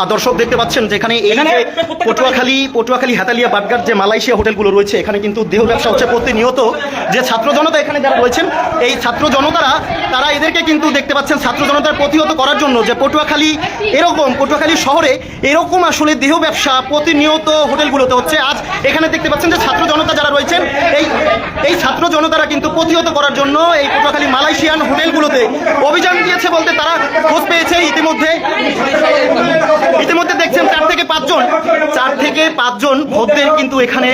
আর দর্শক দেখতে পাচ্ছেন যেখানে এই এখানে যে পটুয়াখালী পটুয়াখালী হাতালিয়া বাটগার যে মালয়েশিয়া হোটেলগুলো রয়েছে এখানে কিন্তু দেহ ব্যবসা হচ্ছে প্রতিনিয়ত। যে ছাত্র জনতা এখানে যারা রয়েছেন এই ছাত্র জনতারা তারা এদেরকে কিন্তু দেখতে পাচ্ছেন ছাত্র জনতার প্রতিহত করার জন্য যে পটুয়াখালী এরকম পটুয়াখালী শহরে এরকম আসলে দেহ ব্যবসা প্রতিনিয়ত হোটেলগুলোতে হচ্ছে। আজ এখানে দেখতে পাচ্ছেন যে ছাত্র জনতা যারা রয়েছেন এই এই ছাত্র জনতারা কিন্তু প্রতিহত করার জন্য এই পটুয়াখালী মালয়েশিয়ান হোটেলগুলোতে অভিযান দিয়েছে বলতে তারা খোঁজ পেয়েছে ইতিমধ্যে। ইতিমধ্যে দেখছেন চার থেকে পাঁচজন চার থেকে পাঁচজন ভোটদের কিন্তু এখানে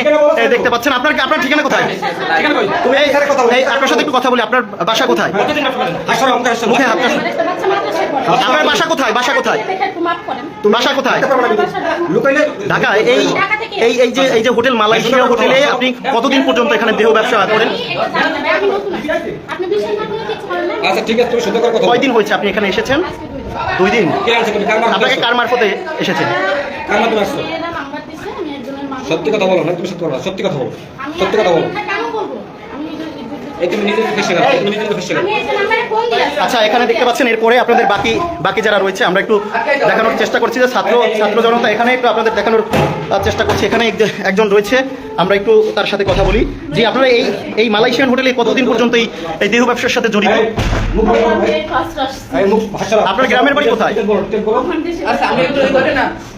দেখতে পাচ্ছেন। আপনার আপনার ঠিকানা কোথায়? আপনার সাথে একটু কথা বলি আপনার বাসা কোথায়? রাখুন। আপনার বাসা কোথায়? বাসা কোথায়? বাসা কোথায়? ঢাকায় এই এই এই যে এই যে হোটেল মালয়েশিয়া হোটেলে আপনি কতদিন পর্যন্ত এখানে দেহ ব্যবসা করেন? আচ্ছা ঠিক আছে তুমি সুন্দর কথা কয়দিন হয়েছে আপনি এখানে এসেছেন? দুই দিন? আপনাকে কার মারফতে এসেছেন কার মাধ্যমে আসছো? সত্যি কথা বলো না তুমি সত্যি কথা বলো সত্যি কথা বলো সত্যি কথা বলো। আচ্ছা এখানে দেখতে পাচ্ছেন এরপরে আপনাদের বাকি বাকি যারা রয়েছে আমরা একটু দেখানোর চেষ্টা করছি যে ছাত্র ছাত্র জনতা এখানে একটু আপনাদের দেখানোর চেষ্টা করছি। এখানে এক- একজন রয়েছে আমরা একটু তার সাথে কথা বলি। যে আপনারা এই এই মালয়েশিয়ান হোটেলে কতদিন পর্যন্ত এই এই দেহ ব্যবসার সাথে জড়িত? এই মুখ ভাষা আপনার গ্রামের বাড়ি কোথায়? আচ্ছা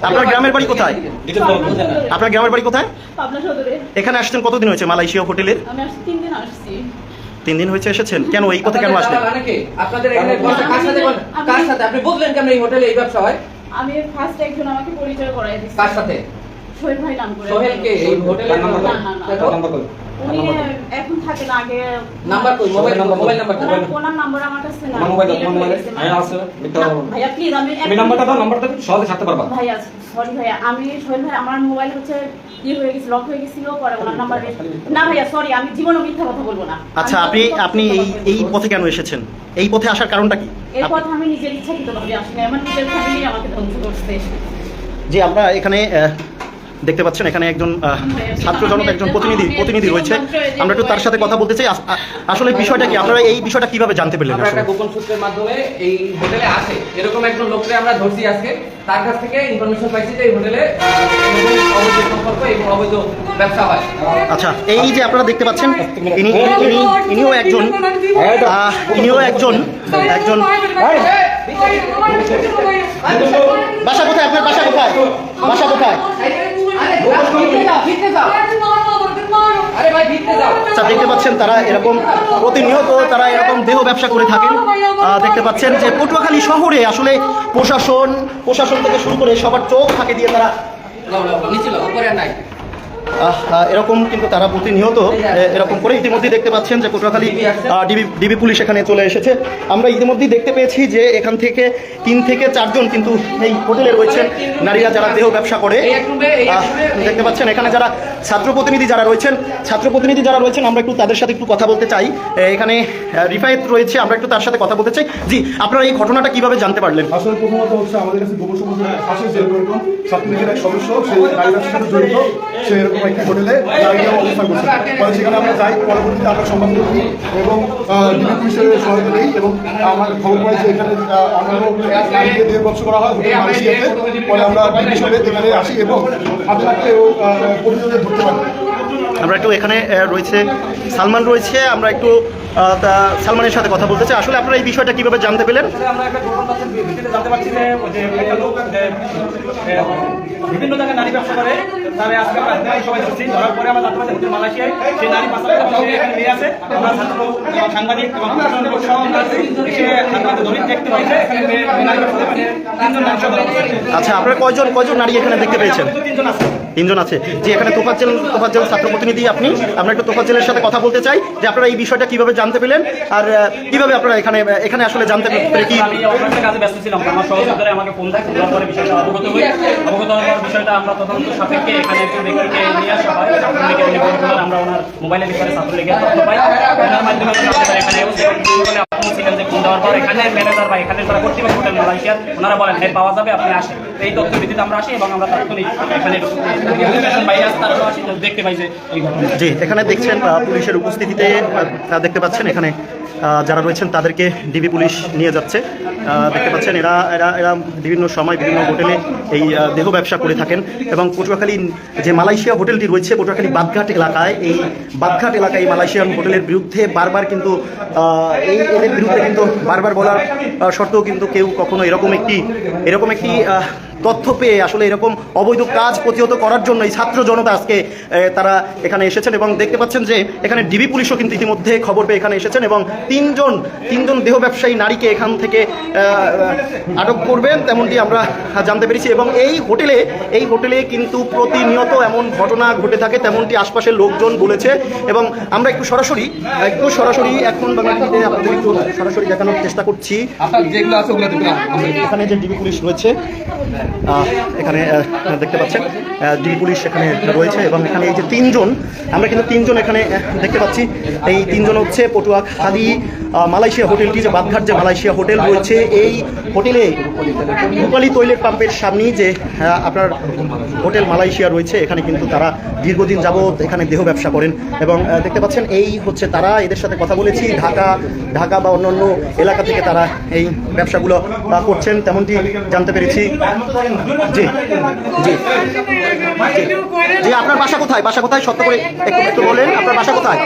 আপনার গ্রামের বাড়ি কোথায়? আপনার গ্রামের বাড়ি কোথায়? এখানে আসছেন কতদিন হয়েছে মালয়েশিয়া হোটেলের আমি তিন দিন আসছি। তিন দিন হয়েছে এসেছেন? কেন এই পথে কেন আসলেন? মানে আপনাদের এখানে কার সাথে কার সাথে? আপনি বুঝলেন কেমন এই হোটেলে এই ব্যবসা হয়? আমি ফার্স্ট একজন আমাকে পরিচয় করাই দিচ্ছে কার সাথে? সোহেল ভাই নাম করে সোহেল এই হোটেলে তার না, না, না। তার নাম্বার কই? উনি এখন থাকেন আগে নাম্বার কই? মোবাইল নাম্বার মোবাইল নাম্বার ওনার ওনার নাম্বার আমার কাছে না মোবাইল দাও, delete আমার মোবাইল গেছে। আমি আছে। মিথ্যা কথা বলো না। ভাইয়া প্লিজ আমি তুমি নাম্বারটা দাও নাম্বারটা সহজে ছাড়তে পারবা। ভাইয়া সরি ভাইয়া আমি সোহেল ভাই আমার মোবাইল হচ্ছে হয়ে গেছিল লক হয়ে গেছিল পরে ওনার নাম্বার না ভাইয়া সরি আমি জীবনে মিথ্যা কথা বলব না। আচ্ছা আপনি আপনি এই এই পথে কেন এসেছেন? এই পথে আসার কারণটা কি? এই পথ আমি নিজের ইচ্ছাকৃত ভাবে আসিনি আমার নিজের ফ্যামিলি আমাকে ধ্বংস করছে। যে আমরা এখানে দেখতে পাচ্ছেন এখানে একজন ছাত্র জনতা একজন প্রতিনিধি প্রতিনিধি রয়েছে। আমরা একটু তার সাথে কথা বলতে চাই। আসলে বিষয়টা কি? আপনারা এই বিষয়টা কীভাবে জানতে পারলেন আমরা একটা গোপন সূত্রের মাধ্যমে এই হোটেলে আসে। এরকম একজন লোককে আমরা ধরছি আজকে। তার কাছ থেকে ইনফরমেশন পাইছি যে এই হোটেলে অবৈধ সম্পর্ক এবং অবৈধ ব্যবসা হয়। আচ্ছা এই যে আপনারা দেখতে পাচ্ছেন ইনি ইনিও একজন ইনিও একজন একজন বাসা কোথায় আপনার বাসা কোথায়? বাসা কোথায়? আচ্ছা দেখতে পাচ্ছেন তারা এরকম প্রতিনিয়ত তারা এরকম দেহ ব্যবসা করে থাকেন। দেখতে পাচ্ছেন যে পটুয়াখালী শহরে আসলে প্রশাসন প্রশাসন থেকে শুরু করে সবার চোখ ফাঁকে দিয়ে তারা নাই। এরকম কিন্তু তারা প্রতিনিয়ত এরকম করে ইতিমধ্যেই দেখতে পাচ্ছেন যে পটুয়াখালী ডিবি ডিবি পুলিশ এখানে চলে এসেছে। আমরা ইতিমধ্যেই দেখতে পেয়েছি যে এখান থেকে তিন থেকে চারজন কিন্তু এই হোটেলে রয়েছেন। নারীরা যারা দেহ ব্যবসা করে দেখতে পাচ্ছেন এখানে যারা ছাত্র প্রতিনিধি যারা রয়েছেন ছাত্র প্রতিনিধি যারা রয়েছেন, আমরা একটু তাদের সাথে একটু কথা বলতে চাই। এখানে রিফায়েত রয়েছে, আমরা একটু তার সাথে কথা বলতে চাই। জি, আপনারা এই ঘটনাটা কীভাবে জানতে পারলেন? আসলে প্রথমত হচ্ছে আমাদের কাছে এক সদস্য, সে সাথে জড়িত। সে এরকম একটি হোটেলে ফলে সেখানে আমরা যাই, পরবর্তীতে আমরা সংবাদ করি এবং সহায়তা এবং আমার খবর পাই যে এখানে দিয়ে করা হয় আমরা এখানে আসি এবং হাতে হাতে পারি আমরা একটু এখানে রয়েছে সালমান রয়েছে আমরা একটু সালমানের সাথে কথা বলতে চাই। আসলে আপনারা এই বিষয়টা কীভাবে জানতে পেলেন? বিভিন্ন জায়গায় নারী ব্যবসা করে তারা আজকে সবাই ধরছি ধরার পরে আমরা জানতে পারছি মালয়েশিয়ায় সেই নারী এখানে নিয়ে আমরা সাংবাদিক এবং দেখতে পাইছে। আচ্ছা আপনারা কয়জন কয়জন নারী এখানে দেখতে পেয়েছেন? তিনজন আছে। তিনজন আছে। যে এখানে তোফাজ্জেল তোফাজ্জেল ছাত্র প্রতিনিধি আপনি। আমরা একটু তোফাজ্জেলের সাথে কথা বলতে চাই, যে আপনারা এই বিষয়টা কীভাবে জানতে পেলেন, আর কীভাবে আপনারা এখানে এখানে আসলে জানতে পেরে কি? কাজে ব্যস্ত ছিলাম আমার সহযোগিতারে আমাকে ফোন দেয়, ফোন পরে বিষয়টা অবগত হই। অবগত হওয়ার বিষয়টা আমরা তদন্ত সাপেক্ষে এখানে একজন ব্যক্তিকে নিয়ে আসা হয় আমরা ওনার মোবাইলের ভিতরে ছাত্রলীগের তথ্য পাই। ওনার মাধ্যমে আমরা এখানে বলে আপনি যে ফোন দেওয়ার পর এখানে ম্যানেজার বা কর্তৃপক্ষ হোটেল মালয়েশিয়ার, ওনারা বলেন হ্যাঁ পাওয়া যাবে আপনি আসেন। এই তথ্য ভিত্তিতে আমরা আসি এবং আমরা তাৎক্ষণিক এখানে দেখতে পাই যে জি, এখানে দেখছেন পুলিশের উপস্থিতিতে দেখতে পাচ্ছেন, এখানে যারা রয়েছেন তাদেরকে ডিবি পুলিশ নিয়ে যাচ্ছে। দেখতে পাচ্ছেন এরা এরা এরা বিভিন্ন সময় বিভিন্ন হোটেলে এই দেহ ব্যবসা করে থাকেন এবং পটুয়াখালী যে মালয়েশিয়া হোটেলটি রয়েছে, পটুয়াখালী বাদঘাট এলাকায়, এই বাদঘাট এলাকায় এই মালয়েশিয়ান হোটেলের বিরুদ্ধে বারবার কিন্তু এই এদের বিরুদ্ধে কিন্তু বারবার বলার সত্ত্বেও কিন্তু কেউ কখনো এরকম একটি এরকম একটি তথ্য পেয়ে আসলে এরকম অবৈধ কাজ প্রতিহত করার জন্য এই ছাত্র জনতা আজকে তারা এখানে এসেছেন এবং দেখতে পাচ্ছেন যে এখানে ডিবি পুলিশও কিন্তু ইতিমধ্যে খবর পেয়ে এখানে এসেছেন এবং তিনজন তিনজন দেহ ব্যবসায়ী নারীকে এখান থেকে আটক করবেন তেমনটি আমরা জানতে পেরেছি এবং এই হোটেলে এই হোটেলে কিন্তু প্রতিনিয়ত এমন ঘটনা ঘটে থাকে তেমনটি আশপাশের লোকজন বলেছে এবং আমরা একটু সরাসরি একটু সরাসরি এখন বাংলাদেশে আপনাদের একটু সরাসরি দেখানোর চেষ্টা করছি। এখানে যে ডিবি পুলিশ রয়েছে এখানে দেখতে পাচ্ছেন ডিবি পুলিশ এখানে রয়েছে এবং এখানে এই যে তিনজন আমরা কিন্তু তিনজন এখানে দেখতে পাচ্ছি। এই তিনজন হচ্ছে পটুয়া আহ, মালয়েশিয়া হোটেলটি যে বাদঘাট যে মালয়েশিয়া হোটেল রয়েছে এই হোটেলে রূপালী তৈলের পাম্পের সামনেই যে আপনার হোটেল মালয়েশিয়া রয়েছে এখানে কিন্তু তারা দীর্ঘদিন যাবৎ এখানে দেহ ব্যবসা করেন এবং দেখতে পাচ্ছেন এই হচ্ছে তারা এদের সাথে কথা বলেছি ঢাকা ঢাকা বা অন্যান্য এলাকা থেকে তারা এই ব্যবসাগুলো করছেন তেমনটি জানতে পেরেছি। জি জি জি আপনার বাসা কোথায় বাসা কোথায় সত্য করে একটু একটু বলেন আপনার বাসা কোথায়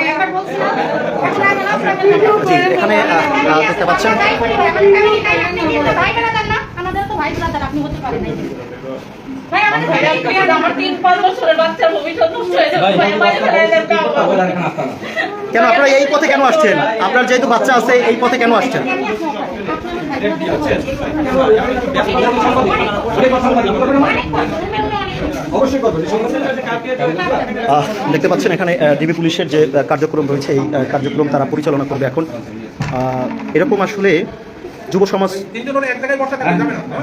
জি এখানে দেখতে পাচ্ছেন হয়ে কেন আপনারা এই পথে কেন আসছেন আপনার যেহেতু বাচ্চা আছে এই পথে কেন আসছেন দেখতে পাচ্ছেন এখানে ডিবি পুলিশের যে কার্যক্রম রয়েছে, এই কার্যক্রম তারা পরিচালনা করবে এখন। এরকম আসলে যুব সমাজ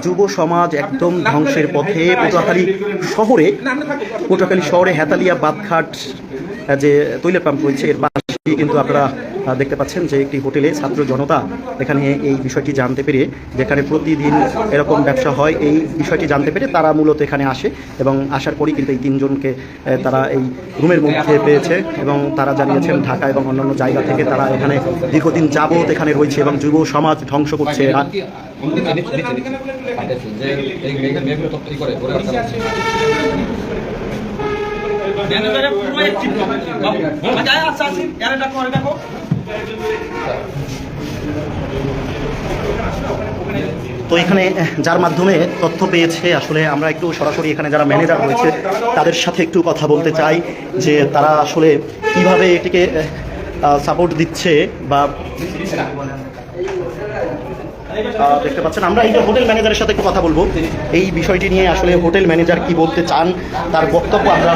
যুব সমাজ একদম ধ্বংসের পথে পটুয়াখালী শহরে পটুয়াখালী শহরে হেতালিয়া বাদঘাট যে তৈলের পাম্প রয়েছে, এর কিন্তু আপনারা দেখতে পাচ্ছেন যে একটি হোটেলে ছাত্র জনতা এখানে এই বিষয়টি জানতে পেরে যেখানে প্রতিদিন এরকম ব্যবসা হয় এই বিষয়টি জানতে পেরে তারা মূলত এখানে আসে এবং আসার পরই কিন্তু এই তিনজনকে তারা এই রুমের মধ্যে পেয়েছে এবং তারা জানিয়েছেন ঢাকা এবং অন্যান্য জায়গা থেকে তারা এখানে দীর্ঘদিন যাবৎ এখানে রয়েছে এবং যুব সমাজ ধ্বংস করছে এরা তো। এখানে যার মাধ্যমে তথ্য পেয়েছে, আসলে আমরা একটু সরাসরি এখানে যারা ম্যানেজার রয়েছে, তাদের সাথে একটু কথা বলতে চাই, যে তারা আসলে কীভাবে এটিকে সাপোর্ট দিচ্ছে বা দেখতে পাচ্ছেন, আমরা এই যে হোটেল ম্যানেজারের সাথে একটু কথা বলব। এই বিষয়টি নিয়ে আসলে হোটেল ম্যানেজার কি বলতে চান, তার বক্তব্য আমরা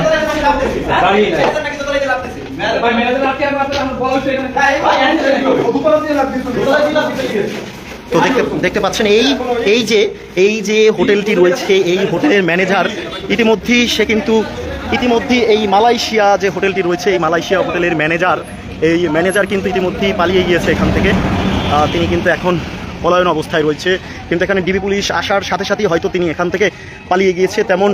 তো দেখতে দেখতে পাচ্ছেন, এই এই যে এই যে হোটেলটি রয়েছে, এই হোটেলের ম্যানেজার ইতিমধ্যেই সে কিন্তু ইতিমধ্যেই এই মালয়েশিয়া যে হোটেলটি রয়েছে, এই মালয়েশিয়া হোটেলের ম্যানেজার, এই ম্যানেজার কিন্তু ইতিমধ্যেই পালিয়ে গিয়েছে এখান থেকে। তিনি কিন্তু এখন পলায়ন অবস্থায় রয়েছে। কিন্তু এখানে ডিবি পুলিশ আসার সাথে সাথেই হয়তো তিনি এখান থেকে পালিয়ে গিয়েছে। তেমন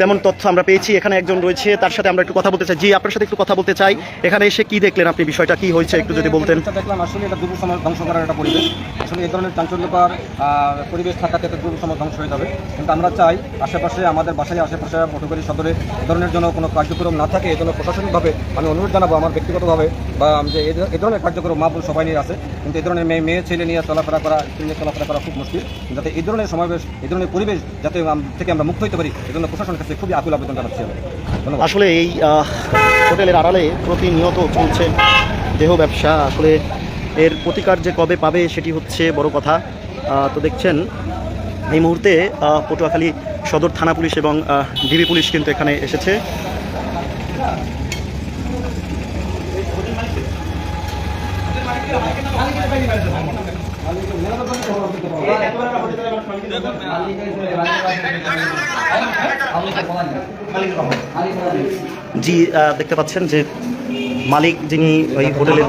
তেমন তথ্য আমরা পেয়েছি। এখানে একজন রয়েছে, তার সাথে আমরা একটু কথা বলতে চাই। জি, আপনার সাথে একটু কথা বলতে চাই। এখানে এসে কি দেখলেন আপনি? বিষয়টা কি হয়েছে? একটু যদি বলতেন। দেখলাম, আসলে এটা যুব সমাজ ধ্বংস করার একটা পরিবেশ। আসলে এই ধরনের চাঞ্চল্যকর পরিবেশ থাকাতে তো যুব সমাজ ধ্বংস হয়ে যাবে। কিন্তু আমরা চাই, আশেপাশে, আমাদের বাসায়, আশেপাশে পটুকারি সদরে ধরনের জন্য কোনো কার্যক্রম না থাকে, এই জন্য প্রশাসনিকভাবে আমি অনুরোধ জানাব আমার ব্যক্তিগতভাবে, বা যে এই ধরনের কার্যক্রম মা সবাই নিয়ে আছে। কিন্তু এই ধরনের মেয়ে মেয়ে, ছেলে নিয়ে চলাফেরা করা নিয়ে চলাফেরা করা খুব মুশকিল। যাতে এই ধরনের সমাবেশ, এই ধরনের পরিবেশ যাতে থেকে আমরা মুক্ত হতে পারি, এই জন্য প্রশাসনের কাছে খুবই আকুল আবেদন জানাচ্ছি আসলে এই হোটেলের আড়ালে প্রতিনিয়ত চলছে দেহ ব্যবসা। আসলে এর প্রতিকার যে কবে পাবে সেটি হচ্ছে বড় কথা। তো দেখছেন, এই মুহূর্তে পটুয়াখালী সদর থানা পুলিশ এবং ডিবি পুলিশ কিন্তু এখানে এসেছে। জি দেখতে পাচ্ছেন যে মালিক যিনি ওই হোটেলের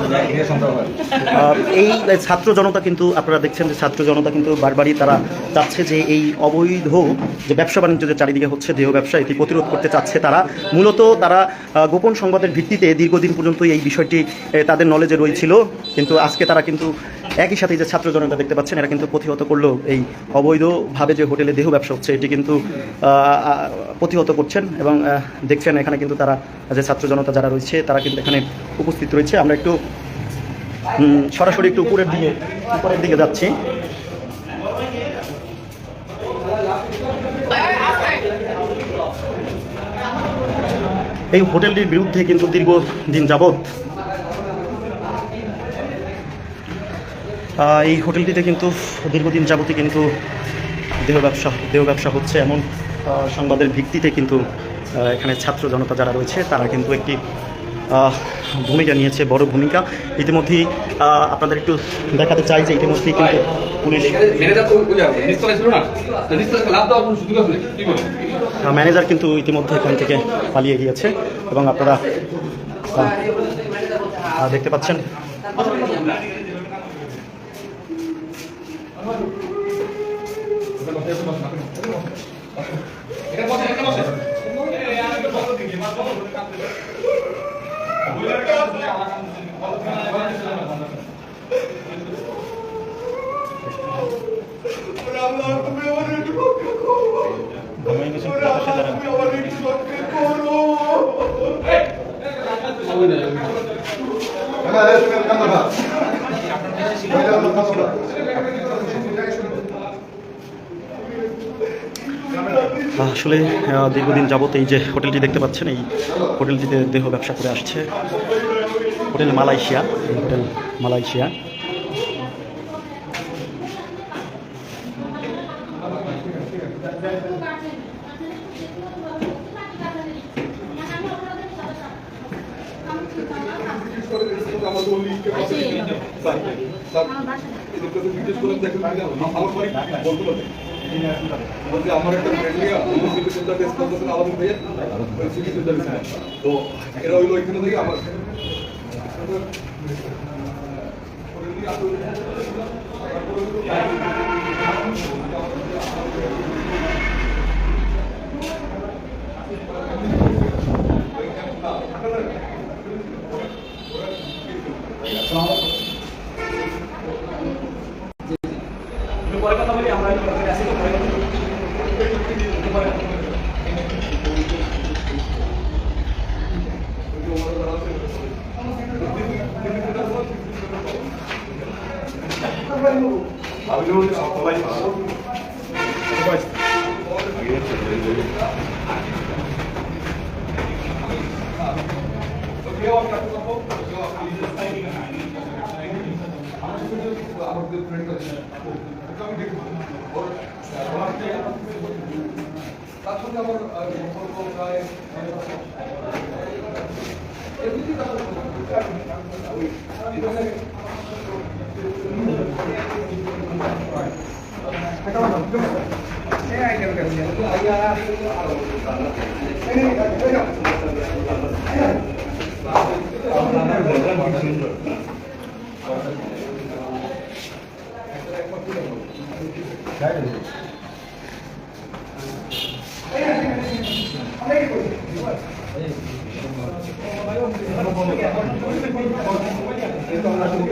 এই ছাত্র জনতা কিন্তু, আপনারা দেখছেন যে ছাত্র জনতা কিন্তু বারবারই তারা চাচ্ছে যে এই অবৈধ যে ব্যবসা বাণিজ্য যে চারিদিকে হচ্ছে দেহ ব্যবসা, এটি প্রতিরোধ করতে চাচ্ছে তারা। মূলত তারা গোপন সংবাদের ভিত্তিতে দীর্ঘদিন পর্যন্ত এই বিষয়টি তাদের নলেজে রয়েছিল। কিন্তু আজকে তারা কিন্তু একই সাথে যে ছাত্র জনতা দেখতে পাচ্ছেন, এরা কিন্তু প্রতিহত করল এই অবৈধভাবে যে হোটেলে দেহ ব্যবসা হচ্ছে, এটি কিন্তু প্রতিহত করছেন এবং দেখছেন এখানে কিন্তু তারা, যে ছাত্র জনতা যারা রয়েছে, তারা কিন্তু এখানে উপস্থিত রয়েছে। আমরা একটু সরাসরি একটু উপরের দিকে উপরের দিকে যাচ্ছি। এই হোটেলটির বিরুদ্ধে কিন্তু দীর্ঘদিন যাবৎ এই হোটেলটিতে কিন্তু দীর্ঘদিন যাবতই কিন্তু দেহ ব্যবসা দেহ ব্যবসা হচ্ছে এমন সংবাদের ভিত্তিতে কিন্তু এখানে ছাত্র জনতা যারা রয়েছে তারা কিন্তু একটি ভূমিকা নিয়েছে বড় ভূমিকা। ইতিমধ্যেই আপনাদের একটু দেখাতে চাই যে ইতিমধ্যেই কিন্তু পুলিশ ম্যানেজার কিন্তু ইতিমধ্যে এখান থেকে পালিয়ে গিয়েছে এবং আপনারা দেখতে পাচ্ছেন। আসলে দীর্ঘদিন যাবত এই যে হোটেলটি দেখতে পাচ্ছেন, এই হোটেলটিতে দেহ ব্যবসা করে আসছে। Hotel Malaysia hotel Malaysia. আমার একটা ফ্রেন্ডলি সেন্টার টেস্ট করতেছেন আলাদা ভাইয়া সিটি সেন্টার তো এরা হইল এখানে থেকে আমার একটু পরে কথা বলি আমরা একটু আসি তো পরে কথা বলি। একটু পরে কথা বলি। তার সঙ্গে আমার আহ, সম্পর্ক প্রায় এমনিতেই তার সম্পর্ক। ওই, এখানে এই ভাই এই রেকর্ডটা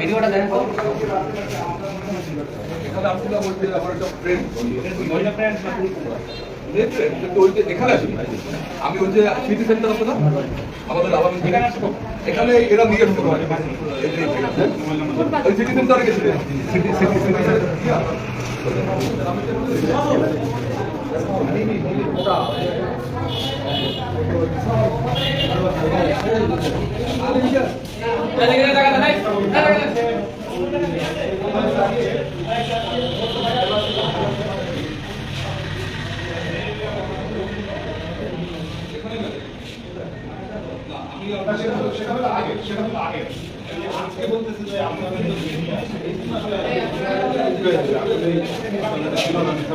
ভিডিওটা দেখেন তো আব্দুল্লাহ বলতে আমার একটা ফ্রেন্ড কিন্তু ওই যে এখানে আসি। আমি ওই যে সিটি সেন্টার আছে না? আমাদের আওয়ামী এখানে এরা নিয়ে আসতে পারে। ওই সিটি সেন্টারে গেছিলেন সিটি সিটি সেন্টারে সেটা হলো আগে সেটা হলো আগে আজকে বলতেছে যে আপনারা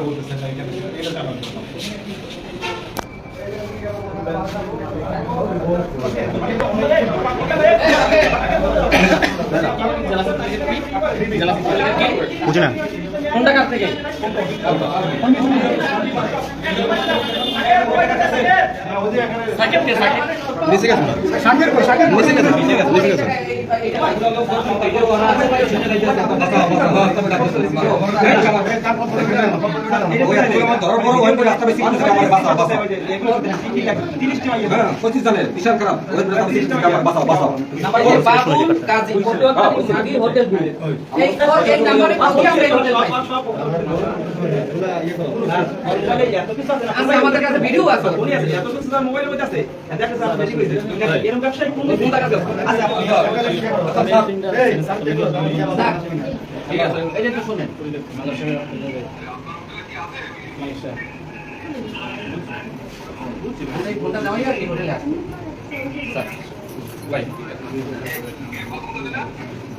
বলতেছেন না এটা এটা জানার বুঝলেন? খারাপ ওই করে রাস্তা বেশি করতেছে আমার বাঁচাও বাঁচাও এই বাবুল কাজী কাজী হোটেলগুলো আমাদের কাছে ভিডিও আছে কোন টাকা এই, ঠিক আছে এই যে একটু শুনেন এই ফোনটা নেওয়াই আর কি হোটেলে আছে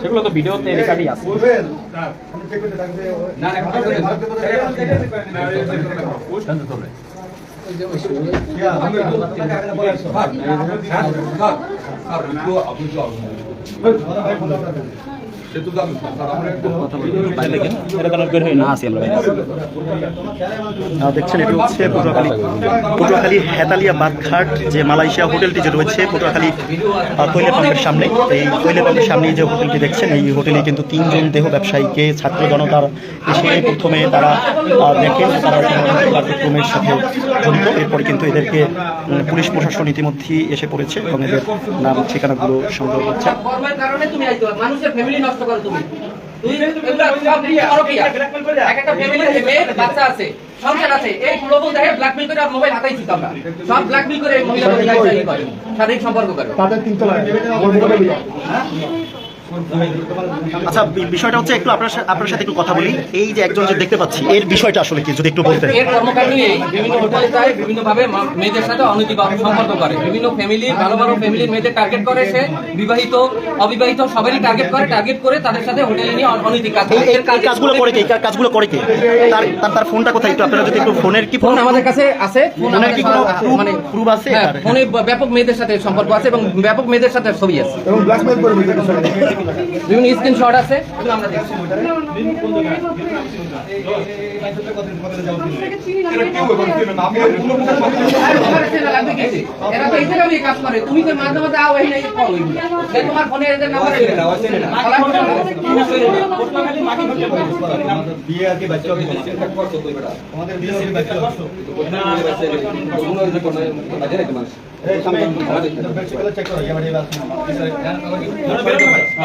সেগুলো তো ভিডিওতে রেকর্ডই আছে বলবেন? দেখছেন এটি হচ্ছে পটুয়াখালী পটুয়াখালী হেতালিয়া বাদঘাট যে মালয়েশিয়া হোটেলটি যে রয়েছে পটুয়াখালী আহ, তৈলে পাম্পের সামনে। এই তৈলে পাম্পের সামনে যে হোটেলটি দেখছেন এই হোটেলে কিন্তু তিনজন দেহ ব্যবসায়ীকে ছাত্র জনতার এসে প্রথমে তারা দেখেন তারা কার্যক্রমের সাথে জড়িত। এরপরে কিন্তু এদেরকে পুলিশ প্রশাসন ইতিমধ্যেই এসে পড়েছে এবং এদের নাম ঠিকানাগুলো সংগ্রহ করছে। মানুষের ফ্যামিলি নষ্ট করো তুমি। তুই এগুলা সব করো কি এক একটা ফ্যামিলির মেয়ে বাচ্চা আছে সংসার আছে এই প্রলোভন দেখে ব্ল্যাকমেল করে আর মোবাইল হাতাইছি আমরা। সব ব্ল্যাকমেল করে মহিলা করে শারীরিক সম্পর্ক করে। তাদের। আচ্ছা বিষয়টা হচ্ছে একটু আপনার আপনার সাথে একটু কথা বলি। এই যে একজন যে দেখতে পাচ্ছি এর বিষয়টা আসলে কি যদি একটু বলতেন? এর কর্মকাণ্ড নিয়ে বিভিন্ন হোটেলে যায় বিভিন্ন ভাবে মেয়েদের সাথে অনৈতিক সম্পর্ক করে। বিভিন্ন ফ্যামিলি ভালো ভালো ফ্যামিলির মেয়েদের টার্গেট করে সে বিবাহিত অবিবাহিত সবারই টার্গেট করে টার্গেট করে তাদের সাথে হোটেলে নিয়ে অনৈতিক কাজ এই করে। এর কাজগুলো করে কে? এই কাজগুলো করে কে? তার তার- ফোনটা কোথায় একটু? আপনারা যদি একটু ফোনের কি ফোন আমাদের কাছে আছে। ফোনের কি মানে proof আছে? হ্যাঁ, ফোনে ব্যাপক মেয়েদের সাথে সম্পর্ক আছে এবং ব্যাপক মেয়েদের সাথে ছবি আছে। এবং ব্ল্যাকমেল করে মেয়েদের সাথে। বিভিন্ন স্ক্রিনশট আছে। আমরা দেখছি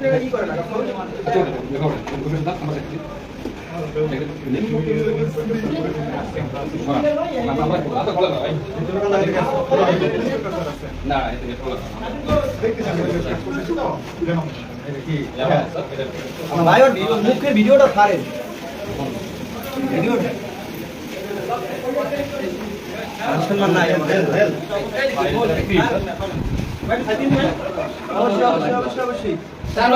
জায়গায় নিয়ে কাজ করে তুমি তো মাঝে মাঝে আও এই নাই করো এগুলো। যে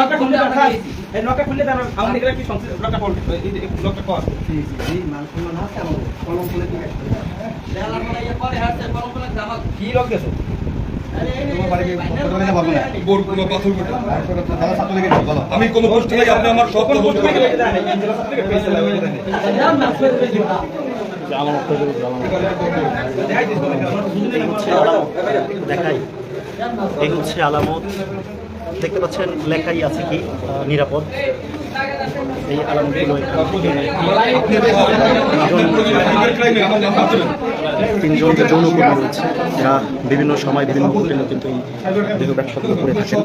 তোমার ফোনে এদের নাম্বার এই না। আপনি কি আমরা খোল। লোক গেছো আমি কোনো পোস্ট থেকে আপনি আমার সব দেখাই। এই হচ্ছে আলামত। দেখতে পাচ্ছেন লেখাই আছে কি নিরাপদ। এই আলামতগুলো তিনজনকে যৌন যৌনকর্মী রয়েছে। এরা বিভিন্ন সময় বিভিন্ন হোটেলে কিন্তু দেহ করে থাকেন।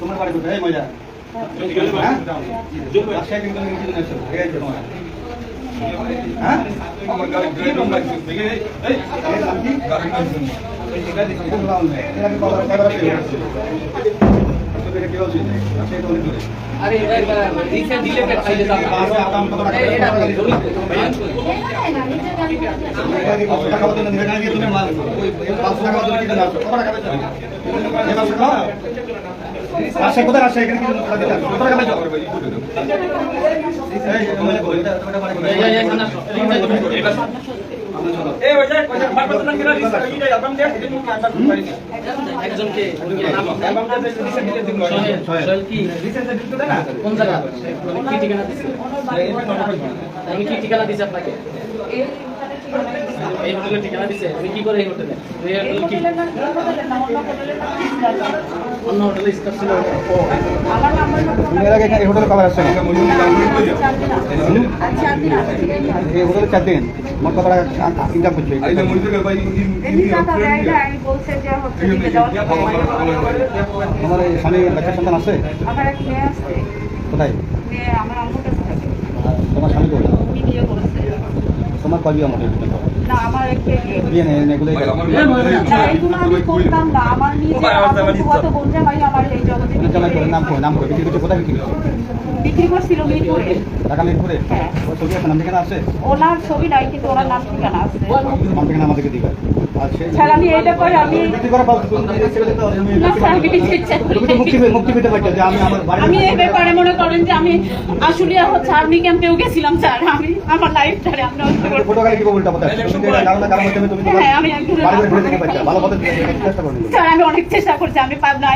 তোমার বাড়ি কোথায়? মজা। হ্যাঁ? হ্যাঁ? কি? কি। আরে রিসেন্ট ডিলেটেড ফাইলে যাবে আচ্ছা, কত টাকা? এটা টাকা মতো তুমি মাল- ওই পাঁচশো টাকা মতো কিনে নাও। কত টাকা পেয়েছ? এই পাঁচশো টাকা? রাজশাহী কোথায় রাজশাহী? এখানে তোমার বাড়ি কোথায়? এই এই এখানে একজনকে সোহেল কি কোন জায়গা কি ঠিকানা দিছে আমি কি ঠিকানা দিছি আপনাকে এই হোটেলের ঠিকানা দিছে আমি কি করে এই হোটেলে? এই হোটেল কি? অন্য হোটেলে স্টাফ ছিল আমার এর আগে এই হোটেলে কবে আসছো? আছে এই হোটেলে চার দিন। মোট কত টাকা ইনকাম করছ আইলে মনিটর ভাই এমনি টাকা দেয় না আমি বলছে যে হচ্ছে দিকে যাওয়ার তোমার এই স্বামী বাচ্চা সন্তান আছে কোথায় তোমার স্বামী কোথায়? তোমার কবি আমার না আমার একটা বিয়ে নেই এগুলো আমার এগুলো আমি করতাম না আমার নিজে আমার বলতে ভাই আমার এই জগতে বিক্রি করে করে- নাম করে নাম করে বিক্রি করছে কোথায় বিক্রি করছে? বিক্রি করছিল মিরপুরে। টাকা মিরপুরে। ওর ছবি আছে নাম ঠিকানা আছে? ওনার ছবি নাই কিন্তু ওনার নাম ঠিকানা আছে। নাম ঠিকানা আমাদেরকে দিবে। স্যার আমি এই ব্যাপারে আমি আমি মুক্তি পেতে পারছ আমার বাড়ি আমি এই ব্যাপারে মনে করেন যে আমি আসলে হচ্ছে আর্মি ক্যাম্পেও গেছিলাম স্যার? আমি আমার লাইফ তোমার হ্যাঁ, স্যার আমি অনেক চেষ্টা করছি। আমি পাবনা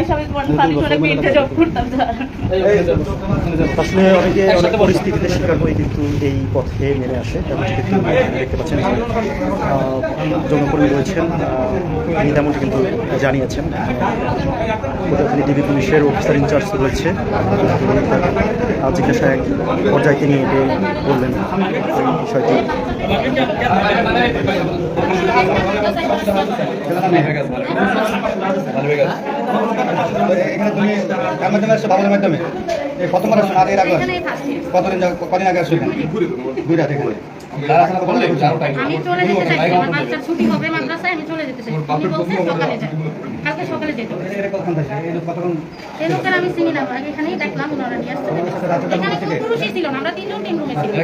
আসলে অনেকে অনেক পরিস্থিতিতে শিকার হয়ে কিন্তু এই পথে নেমে আসে। দেখতে পাচ্ছেন যে আহ, আহ, তিনি তেমনটি কিন্তু জানিয়েছেন। ওখানে ডিবি পুলিশের অফিসার ইনচার্জ রয়েছে। তিনি তার, এক পর্যায়ে তিনি এটি বললেন। এই বিষয়টি। এখানে মাধ্যমে প্রথমবার আসছো না আর এর আগে? কতদিন কদিন আগে আসছো এখানে দুই রাত এখানে আর এখন কত লেগে আমি চলে যেতে চাইছি আমার বাচ্চার ছুটি হবে মাদ্রাসায় আমি চলে যেতে চাই উনি বলছেন সকালে যাই কালকে সকালে যেতে এই লোকের আমি চিনি না এখানেই দেখলাম ওনারা নিয়ে আসছে। এখানে কোনো পুরুষই ছিল না আমরা তিনজন তিন রুমে ছিলাম।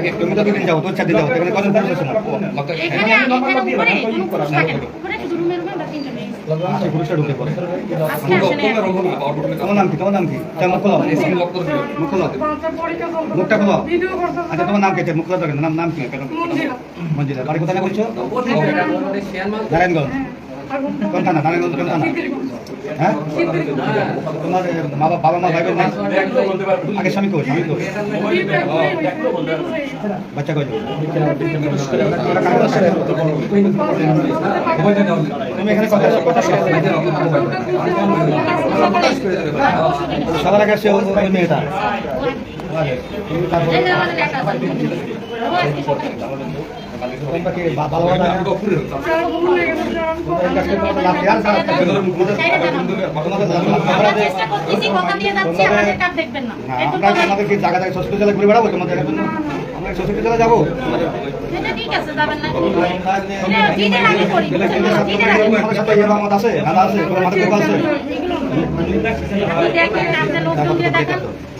এখানে এখানে উপরে কোনো পুরুষ থাকে না। উপরে শুধু রুমে রুমে মুখটা খোলো আচ্ছা তোমার নাম কি মুখ খোলা নাম নাম কি মঞ্জিলা বাড়ি কোথায় বলছো নারায়ণগঞ্জ কোন থানা নারায়ণগঞ্জ কোন থানা হ্যাঁ? তোমার মা বাবা মা ভাই আগে স্বামী কো বাচ্চা তুমি এখানে আসছে ওই ওই মেয়েটা। তারপরে ঘুরে বেড়াবো তোমাদের আমরা হসপিটালে যাব এটা ঠিক আছে না আছে আছে আছে।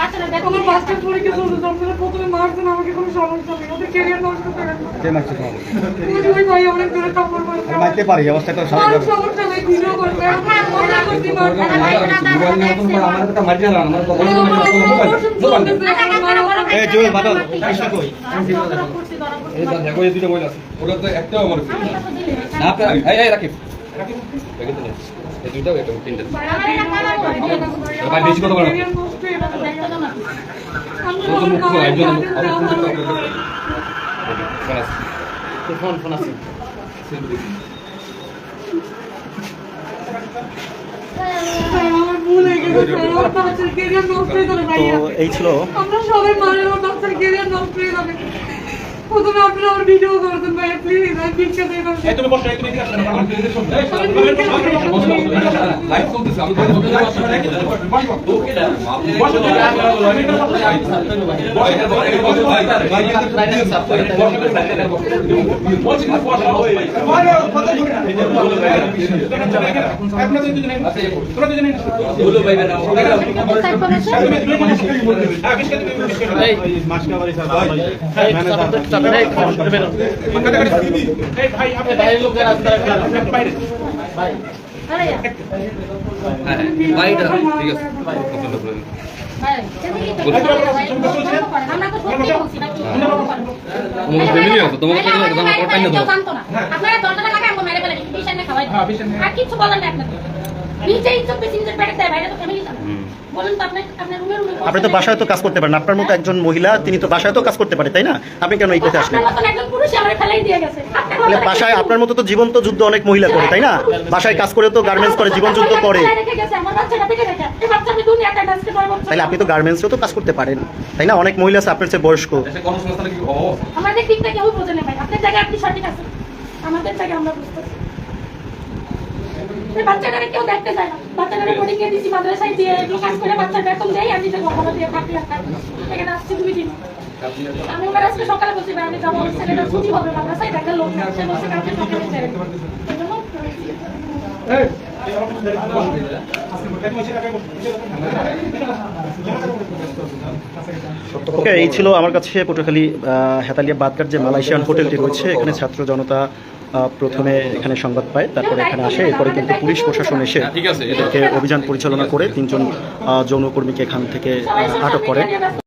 আমার মাস্টার পরীক্ষা চলছে আপনারা প্রথমে মারছেন আমাকে কোনো সমস্যা নেই। ওদের ক্যারিয়ার নষ্ট করেন কে মারছে তোমাকে? ওই ভাই অনেক দূরে কাপড় মারছে। মারতে পারি এই অবস্থা তো স্বাভাবিক। সমস্যা নেই ভিডিও করবে মজা করতে মারবে আমার কথা মারি না আমার কথা এই জুয়েল বাদল কৃষ্ণ কই? এই দেখো এই দুটো মহিলা আছে। ওটা তো একটাও আমার না আপনার এই রাকিব। এই তিনটা। বেশি ফোন ফোন আছে তো ছিল আমরা সবাই মারে আমার বাচ্চার ক্যারিয়ার নষ্ট হয়ে যাবে। প্রথমে আপনারা আমার ভিডিও করে দেন ভাইয়া প্লিজ আমি ভিক্ষা দিই না তুমি বসো তুমি এদিকে আসো আমি ভিক্ষা দিই না। লাইভ চলতেছে আমি বলতে ঠিক আছে আমরা তো সত্যি বলছি না কি তোমার ফ্যামিলি আছে তোমার কথা আমার টাইম না কেউ জানতো না আপনারা দরজা লাগাকে আমাকে মেরে ফেলে বিশাল না খাওয়াই আর কিছু বলেন না আপনাদের নিজে ইচ্ছা পেছি নিজের পেটে দেয় বাইরে তো ফ্যামিলি জানে আপনি তো বাসায় তো কাজ করতে পারেন আপনার মতো একজন মহিলা তিনি তো বাসায় তো কাজ করতে পারে তাই না? আপনি কেন এই পথে আসলেন? আপনার মতন একজন পুরুষ আমার ফেলাই দিয়ে গেছে। আপনার তাহলে বাসায় আপনার মতো তো জীবন্ত যুদ্ধ অনেক মহিলা করে তাই না? বাসায় কাজ করে তো গার্মেন্টস করে জীবন যুদ্ধ করে। রেখে গেছে আমার বাচ্চাটা পেটে রেখে এই বাচ্চা আমি দুনিয়াটা ডাস্টে করে বলছি তাহলে আপনি তো গার্মেন্টসেও তো কাজ করতে পারেন তাই না? অনেক মহিলা আছে আপনার চেয়ে বয়স্ক? আমাদের দিকটা কেউ বোঝে না ভাই। আপনার জায়গায় আপনি সঠিক আছেন। আমাদের জায়গায় আমরা বুঝতেছি। এই বাচ্চাটাকে কেউ দেখতে চায় না। দিছি মাদ্রাসায় দিয়ে কাজ করে আমি গহনা দিয়ে থাকি আর এখানে আসছি দুই দিন। আমি ওনার আজকে সকালে বলছি আমি যাব আমার ছেলেটার ছুটি হবে মাদ্রাসায় দেখা লোক না সে বলছে কালকে সকালে যাবে ওকে এই ছিল আমার কাছে পটুয়াখালী হেতালিয়া বাদকার যে মালয়েশিয়ান হোটেলটি রয়েছে এখানে ছাত্র জনতা প্রথমে এখানে সংবাদ পায় তারপরে এখানে আসে এরপরে কিন্তু পুলিশ প্রশাসন এসে এদেরকে অভিযান পরিচালনা করে তিনজন যৌনকর্মীকে এখান থেকে আটক করে।